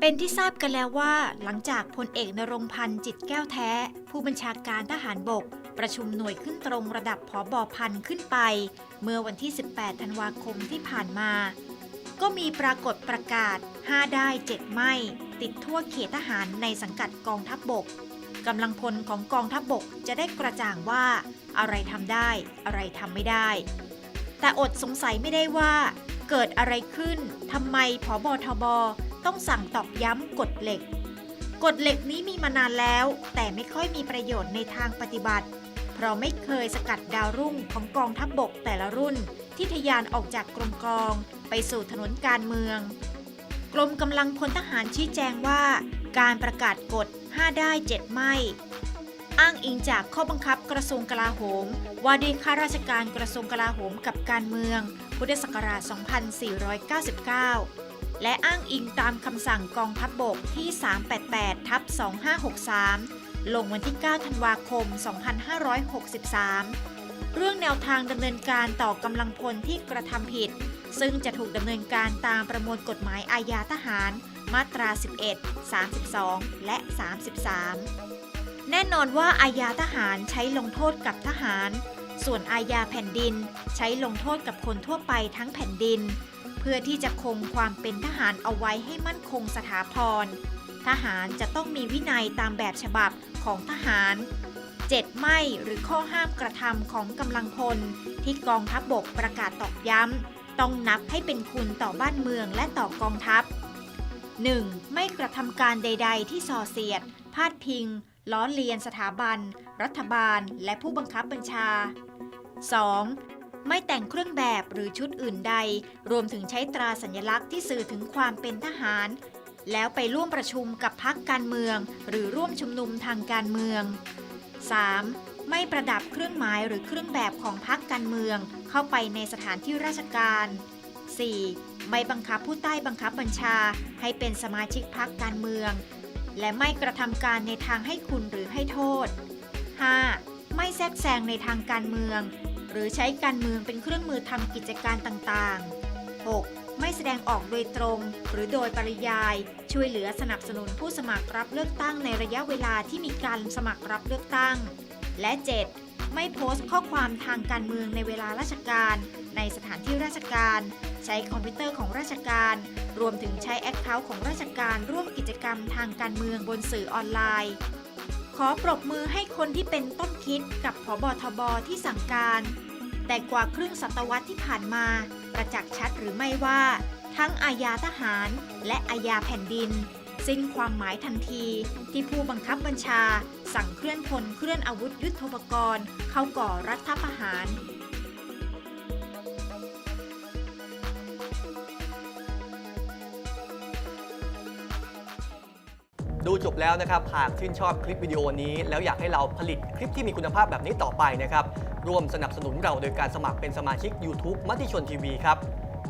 เป็นที่ทราบกันแล้วว่า หลังจากพลเอกนรงพันธ์จิตแก้วแท้ ผู้บัญชาการทหารบก ประชุมหน่วยขึ้นตรงระดับผอบอพันขึ้นไป เมื่อวันที่ 18 ธันวาคมที่ผ่านมา ก็มีปรากฏประกาศ 5 ได้ 7 ไม่ ติดทั่วเขตทหารในสังกัดกองทัพบบกกำลังพลของกองทัพบบกจะได้กระจ่างว่า อะไรทำได้ อะไรทำไม่ได้ แต่อดสงสัยไม่ได้ว่า เกิดอะไรขึ้นทำไมผอบอทบ ต้องสั่งตอกย้ำกฎเหล็ก กฎเหล็กนี้มีมานานแล้ว แต่ไม่ค่อยมีประโยชน์ในทางปฏิบัติ เพราะไม่เคยสกัดดาวรุ่งของกองทัพบบกแต่ละรุ่น ที่ทะยานออกจากกรมกอง ไปสู่ถนนการเมือง กรมกำลังพลทหารชี้แจงว่า การประกาศกฎ 5 ได้ 7 ไม่อ้างอิงจากข้อบังคับกระทรวงกลาโหม ว่าด้วยข้าราชการกระทรวงกลาโหมกับการเมือง พุทธศักราช 2499 และอ้างอิงตามคำสั่งกองทัพบบกที่ 388 ทับ 2563 ลงวันที่ 9 ธันวาคม 2563 เรื่องแนวทางดำเนินการต่อกำลังพลที่กระทำผิด ซึ่งจะถูกดำเนินการตามประมวลกฎหมายอาญาทหาร มาตรา 11 32 และ 33 แน่นอนว่าอาญาทหารใช้ลงโทษกับทหาร ส่วนอาญาแผ่นดิน ใช้ลงโทษกับคนทั่วไปทั้งแผ่นดิน พื่อที่จะคงความเป็นทหารเอาไว้ให้มั่นคงสถาพร ทหารจะต้องมีวินัยตามแบบฉบับของทหาร 7 ไม่หรือข้อห้ามกระทำของกำลังพล ที่กองทัพบบกประกาศตอกย้ำ ต้องนับให้เป็นคุณต่อบ้านเมืองและต่อกองทัพ 1. ไม่กระทำการใด ๆ ที่ส่อเสียด พาดพิง ล้อเลียนสถาบัน รัฐบาล และผู้บังคับบัญชา 2. ไม่แต่งเครื่องแบบหรือชุดอื่นใด รวมถึงใช้ตราสัญลักษณ์ที่สื่อถึงความเป็นทหาร แล้วไปร่วมประชุมกับพักการเมือง หรือร่วมชุมนุมทางการเมือง 3. ไม่ประดับเครื่องหมายหรือเครื่องแบบของพักการเมือง เข้าไปในสถานที่ราชการ 4. ไม่บังคับผู้ใต้บังคับบัญชา ให้เป็นสมาชิกพักการเมือง และไม่กระทำการในทางให้คุณหรือให้โทษ 5. ไม่แทรกแซงในทางการเมือง รือใช้การเมืองเป็นเครื่องมือทำกิจการต่างๆ 6. ไม่แสดงออกโดยตรง หรือโดยปริยาย ช่วยเหลือสนับสนุนผู้สมัครรับเลือกตั้งในระยะเวลาที่มีการสมัครรับเลือกตั้ง และ 7. ไม่โพสต์ข้อความทางการเมืองในเวลาราชการ ในสถานที่ราชการ ใช้คอมพิวเตอร์ของราชการ รวมถึงใช้แอคเคาท์ของราชการร่วมกิจกรรมทางการเมืองบนสื่อออนไลน์ขอปรบมือให้คนที่เป็นต้นคิดกับผบทบที่สั่งการ แต่กว่าครึ่งศตวรรษที่ผ่านมา ประจักษ์ชัดหรือไม่ว่า ทั้งอาญาทหารและอาญาแผ่นดิน สิ้นความหมายทันที ที่ผู้บังคับบัญชา สั่งเคลื่อนพลเคลื่อนอาวุธยุทโธปกรณ์ เข้าก่อรัฐประหารดูจบแล้วนะครับ หากชื่นชอบคลิปวิดีโอนี้ แล้วอยากให้เราผลิตคลิปที่มีคุณภาพแบบนี้ต่อไปนะครับ ร่วมสนับสนุนเราโดยการสมัครเป็นสมาชิก YouTube มติชนทีวีครับ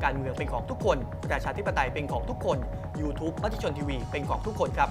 การเมืองเป็นของทุกคน ประชาธิปไตยเป็นของทุกคน YouTube มติชนทีวีเป็นของทุกคนครับ